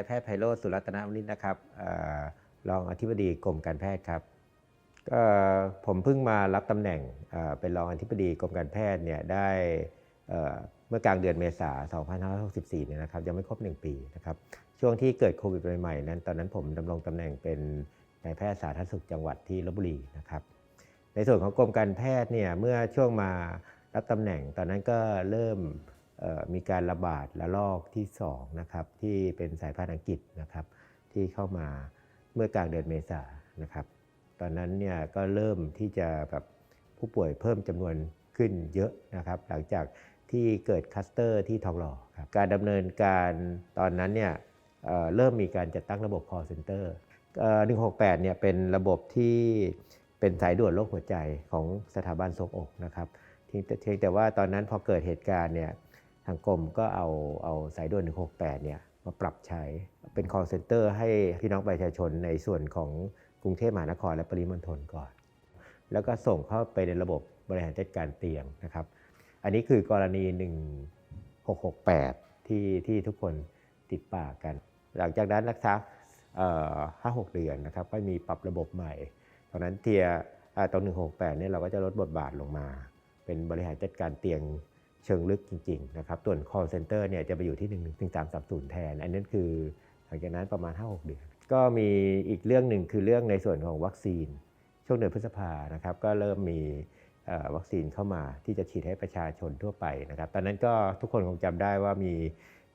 ายแพทย์ไพโรจน์สุรัตนวณิชนะครับออรองอธิบดีกรมการแพทย์ครับก็ผมเพิ่งมารับตำแหน่งเเป็นรองอธิบดีกรมการแพทย์เนี่ยได้เเมื่อกลางเดือนเมษา2564เนี่ยนะครับยังไม่ครบ 1 ปีนะครับช่วงที่เกิดโควิดใหม่ๆนั้น ตอนนั้นผมดำรงตำแหน่งเป็นนายแพทย์สาธารณสุขจังหวัดที่ลบบุรีนะครับในส่วนของกรมการแพทย์เนี่ยเมื่อช่วงมารับตำแหน่งตอนนั้นก็เริ่ม มีการระบาดระลอกที่2นะครับที่เป็นสายพันธุ์อังกฤษนะครับที่เข้ามาเมื่อกลางเดือนเมษานะครับตอนนั้นเนี่ยก็เริ่มที่จะแบบผู้ป่วยเพิ่มจำนวนขึ้นเยอะนะครับ หลังจากที่เกิดคัสเตอร์ที่ทองหล่อครับการดำเนินการตอนนั้นเนี่ยเเริ่มมีการจัดตั้งระบบ call center เอ่อ168เนี่ยเป็นระบบที่เป็นสายด่วนโรคหัวใจของสถาบันทรงอกนะครับทีเพียงแต่ว่าตอนนั้นพอเกิดเหตุการณ์เนี่ย ทางกรมก็เอาเอาสายด่วน 168 เนี่ยมาปรับใช้เป็น call center ให้พี่น้องประชาชนในส่วนของกรุงเทพมหานครและปริมณฑลก่อน แล้วก็ส่งเข้าไปในระบบบริหารจัดการเตียงนะครับ อันนี้คือกรณี 1668 ที่ที่ทุกคนติดปากกัน หลังจากนั้นนักทักห้าหกเดือนนะครับก็มีปรับระบบใหม่ตอนนั้นเทียอ่าตรง168เนี่ยเราก็จะลดบทบาทลงมา เป็นบริหารจัดการเตียง เชิงลึกจริงๆนะครับส่วน call center เนี่ยจะไปอยู่ที่1 1 3 3 0 แทน อันนั้นคือหลังจากนั้นประมาณ 5-6 เดือน ก็มีอีกเรื่องหนึ่งคือเรื่องในส่วนของวัคซีน ช่วงเดือนพฤษภานะครับก็เริ่มมีวัคซีนเข้ามาที่จะฉีดให้ประชาชนทั่วไปนะครับ ตอนนั้นก็ทุกคนคงจำได้ว่ามี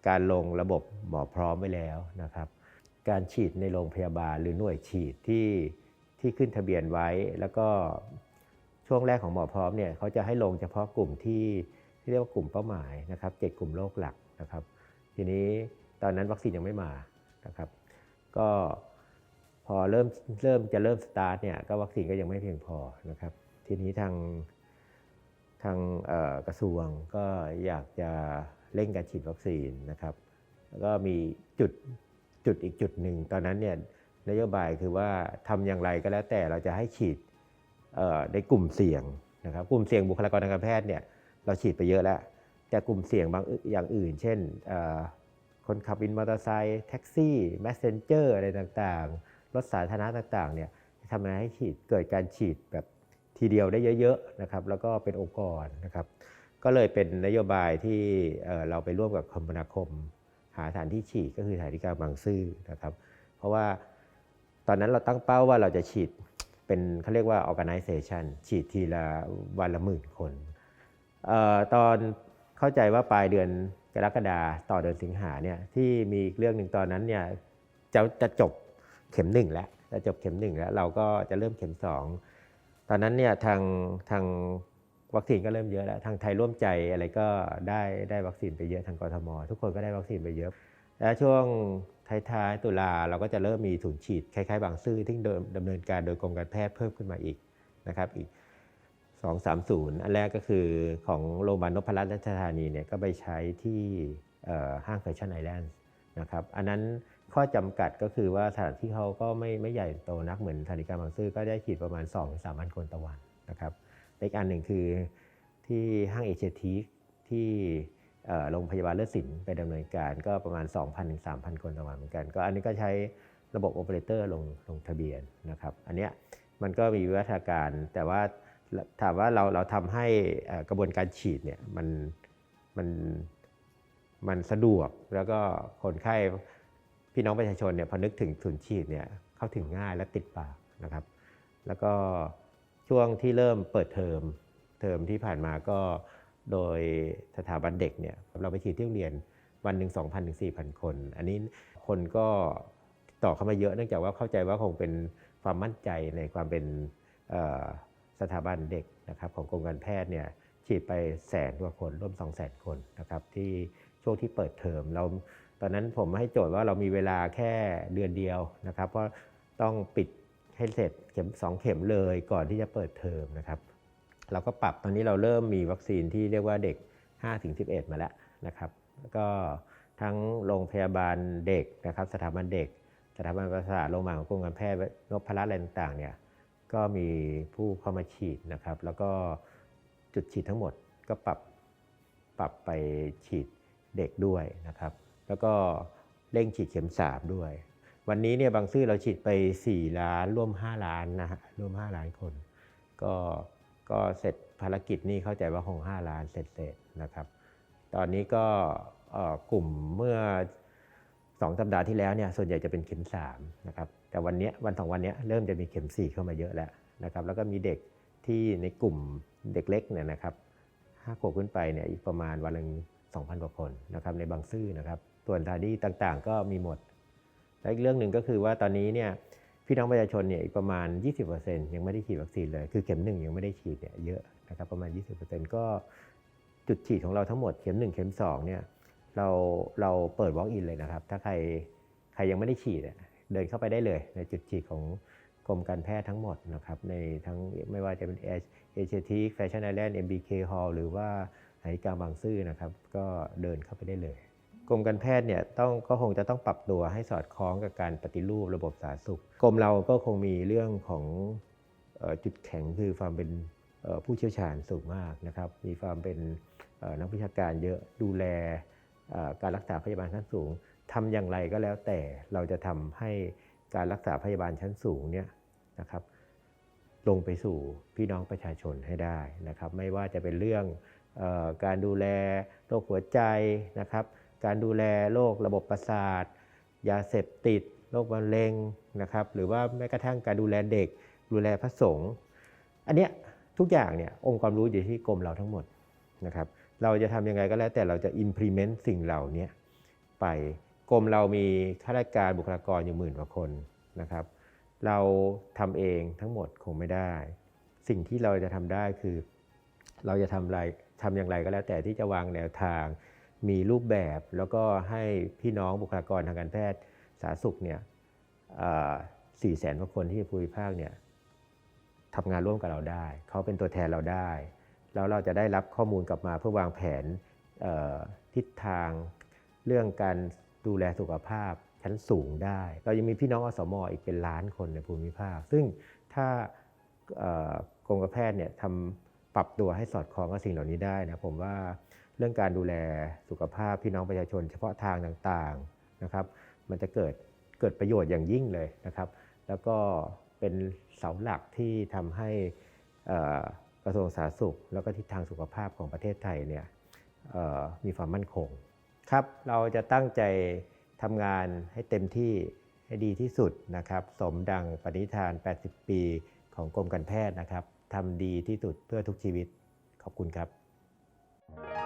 การลงระบบหมอพร้อมไว้แล้วนะครับ การฉีดในโรงพยาบาลหรือหน่วยฉีดที่ที่ขึ้นทะเบียนไว้ แล้วก็ช่วงแรกของหมอพร้อมเนี่ยเขาจะให้ลงเฉพาะกลุ่มที่ ที่เรียกว่ากลุ่มเป้าหมายนะครับเจ็ดกลุ่มโรคหลักนะครับ ทีนี้ตอนนั้นวัคซีนยังไม่มานะครับ ก็พอเริ่มเริ่มจะเริ่มสตาร์ทเนี่ยก็วัคซีนก็ยังไม่เพียงพอนะครับ ทีนี้ทางทางกระทรวงก็อยากจะเร่งการฉีดวัคซีนนะครับ แล้วก็มีจุดจุดอีกจุดหนึ่งตอนนั้นเนี่ยนโยบายคือว่าทำอย่างไรก็แล้วแต่เราจะให้ฉีดในกลุ่มเสี่ยงนะครับ กลุ่มเสี่ยงบุคลากรทางการแพทย์เนี่ย เราฉีดไปเยอะแล้ว แต่กลุ่มเสี่ยงบางอย่างอื่น เช่นคนขับวินมอเตอร์ไซค์แท็กซี่แมสเซนเจอร์อะไรต่างๆ รถสาธารณะต่างๆเนี่ยทำยังไงให้ฉีดเกิดการฉีดแบบทีเดียวได้เยอะๆนะครับแล้วก็เป็นองค์กรนะครับก็เลยเป็นนโยบายที่เราไปร่วมกับคมนาคม หาสถานที่ฉีดก็คือสถานที่กลางบางซื่อนะครับ เพราะว่าตอนนั้นเราตั้งเป้าว่าเราจะฉีดเป็นเขาเรียกว่า organization ฉีดทีละวันละหมื่นคน ตอนเข้าใจว่าปลายเดือนกรกฎาต่อเดือนสิงหาเนี่ยที่มีอีกเรื่องหนึ่งตอนนั้นเนี่ยจะจะจบเข็มหนึ่งแล้วจะจบเข็มหนึ่งแล้วเราก็จะเริ่มเข็มสองตอนนั้นเนี่ยทางทางวัคซีนก็เริ่มเยอะแล้วทางไทยร่วมใจอะไรก็ได้ได้วัคซีนไปเยอะทางกรทม ทุกคนก็ได้วัคซีนไปเยอะ แล้วช่วงท้ายๆตุลาเราก็จะเริ่มมีศูนย์ฉีดคล้ายๆ บางซื่อที่เดิมดำเนินการโดยกรมการแพทย์เพิ่มขึ้นมาอีกนะครับอีก 2 3 0 อันแรกก็คือของโรงพยาบาลนพรัตน์ราชธานีเนี่ยก็ไปใช้ที่ห้างแฟชั่นไอแลนด์นะครับอันนั้นข้อจำกัดก็คือว่าสถานที่เขาก็ไม่ไม่ใหญ่โตนักเหมือนสถานีกลางบางซื่อก็ได้ฉีดประมาณ 2-3พันคนต่อวันนะครับอีกอันหนึ่งคือที่ห้างเอเชทีที่โรงพยาบาลเลิศสินไปดำเนินการก็ประมาณ 2,000ถึง3,000 คนต่อวันเหมือนกัน ก็อันนี้ก็ใช้ระบบโอเปอเรเตอร์ลงลงทะเบียนนะครับอันเนี้ยมันก็มีวิวัฒนาการแต่ว่า ถามว่าเราเราทำให้กระบวนการฉีดเนี่ยมันมันมันสะดวกแล้วก็คนไข้พี่น้องประชาชนเนี่ยพอนึกถึงศูนย์ฉีดเนี่ยเข้าถึงง่ายและติดปากนะครับ แล้วก็ช่วงที่เริ่มเปิดเทอมเทอมที่ผ่านมาก็โดยสถาบันเด็กเนี่ยเราไปฉีดที่โรงเรียนวันหนึ่ง2,000ถึง4,000 คน อันนี้คนก็ติดต่อเข้ามาเยอะเนื่องจากว่าเข้าใจว่าคงเป็นความมั่นใจในความเป็น สถาบันเด็กนะครับของกรมการแพทย์เนี่ยฉีดไปแสนกว่าคนร่วม2 0 0 0 0 คนนะครับที่ช่วงที่เปิดเทอมเราตอนนั้นผมให้โจทย์ว่าเรามีเวลาแค่เดือนเดียวนะครับ เพราะต้องปิดให้เสร็จเข็ม 2 เข็มเลยก่อนที่จะเปิดเทอมนะครับ เราก็ปรับตอนนี้เราเริ่มมีวัคซีนที่เรียกว่าเด็ก 5-11 มาแล้วนะครับก็ทั้งโรงพยาบาลเด็กนะครับ สถาบันเด็ก สถาบันประสาทโรงพยาบาลของกรมการแพทย์นพรัตน์อะไรต่างๆเนี่ย ก็มีผู้เข้ามาฉีดนะครับ แล้วก็จุดฉีดทั้งหมดก็ปรับปรับไปฉีดเด็กด้วยนะครับ แล้วก็เร่งฉีดเข็ม 3 ด้วย วันนี้เนี่ยบางซื่อเราฉีดไป 4 ล้านร่วม 5 ล้านนะฮะร่วม 5 ล้านคน ก็ก็เสร็จภารกิจนี้เข้าใจว่าคง 5 ล้านเสร็จๆนะครับ ตอนนี้ก็กลุ่มเมื่อ 2สัปดาห์ที่แล้วเนี่ยส่วนใหญ่จะเป็นเข็ม3นะครับแต่วันนี้วันสองวันนี้เริ่มจะมีเข็ม 4 เข้ามาเยอะแล้วนะครับแล้วก็มีเด็กที่ในกลุ่มเด็กเล็กเนี่ยนะครับห้าขวบขึ้นไปเนี่ยอีกประมาณวันหนึ่ง2,000 กว่าคนนะครับในบางซื่อนะครับส่วนสถานีต่างๆ ก็มีหมด และอีกเรื่องหนึ่งก็คือว่าตอนนี้เนี่ยพี่น้องประชาชนเนี่ยอีกประมาณ 20%ยังไม่ได้ฉีดวัคซีนเลย คือเข็มหนึ่งยังไม่ได้ฉีดเนี่ยเยอะนะครับประมาณ 20%ก็จุดฉีดของเราทั้งหมดเข็ม 1 เข็ม2เนี่ย เราเราเปิด walk in เลยนะครับ ถ้าใครใครยังไม่ได้ฉีดเดินเข้าไปได้เลย ในจุดฉีดของกรมการแพทย์ทั้งหมดนะครับในทั้งไม่ว่าจะเป็นเอเชียทีแฟชั่นไอแลนด์ MBK Hall หรือว่าไหกลางบางซื่อนะครับ ก็เดินเข้าไปได้เลยกรมการแพทย์เนี่ยต้องก็คงจะต้องปรับตัวให้สอดคล้องกับการปฏิรูประบบสาธารณสุขกรมเราก็คงมีเรื่องของออจุดแข็งคือความเป็นผู้เชี่ยวชาญสูงมากนะครับ มีความเป็นนักวิชาการเยอะดูแล การรักษาพยาบาลชั้นสูงทำอย่างไรก็แล้วแต่เราจะทำให้การรักษาพยาบาลชั้นสูงเนี่ยนะครับลงไปสู่พี่น้องประชาชนให้ได้นะครับ ไม่ว่าจะเป็นเรื่องออการดูแลโรคหัวใจนะครับ การดูแลโรคระบบประสาท ยาเสพติดโรคมะเร็งนะครับ หรือว่าแม้กระทั่งการดูแลเด็ก ดูแลพระสงฆ์อันเนี้ยทุกอย่างเนี่ยองค์ความรู้อยู่ที่กรมเราทั้งหมดนะครับ เราจะทำยังไงก็แล้วแต่เราจะ implement สิ่งเหล่านี้ไปกรมเรามีข้าราชการบุคลากรอยู่หมื่นกว่าคนนะครับ เราทำเองทั้งหมดคงไม่ได้ สิ่งที่เราจะทำได้คือ เราจะทำอะไรทำอย่างไรก็แล้วแต่ที่จะวางแนวทาง มีรูปแบบแล้วก็ให้พี่น้องบุคลากรทางการแพทย์สาธารณสุขเนี่ยสี่แสนกว่าคนที่ภูมิภาคเนี่ยทำงานร่วมกับเราได้ เขาเป็นตัวแทนเราได้ แล้วเราจะได้รับข้อมูลกลับมาเพื่อวางแผนทิศทาง เรื่องการดูแลสุขภาพชั้นสูงได้ เรายังมีพี่น้องอสมออีกเป็นล้านคนในภูมิภาค ซึ่งถ้ากรมการแพทย์เนี่ยทำปรับตัวให้สอดคล้องกับสิ่งเหล่านี้ได้นะผมว่าเรื่องการดูแลสุขภาพพี่น้องประชาชน เฉพาะทางต่างๆนะครับมันจะเกิดเกิดประโยชน์อย่างยิ่งเลยนะครับ แล้วก็เป็นเสาหลักที่ทำให้อ่อ กระทรวงสาธารณสุข แล้วก็ทิศทางสุขภาพของประเทศไทยเนี่ยมีความมั่นคงครับเราจะตั้งใจทำงานให้เต็มที่ให้ดีที่สุดนะครับ สมดังปณิธาน 80 ปีของกรมการแพทย์นะครับทำดีที่สุดเพื่อทุกชีวิตขอบคุณครับ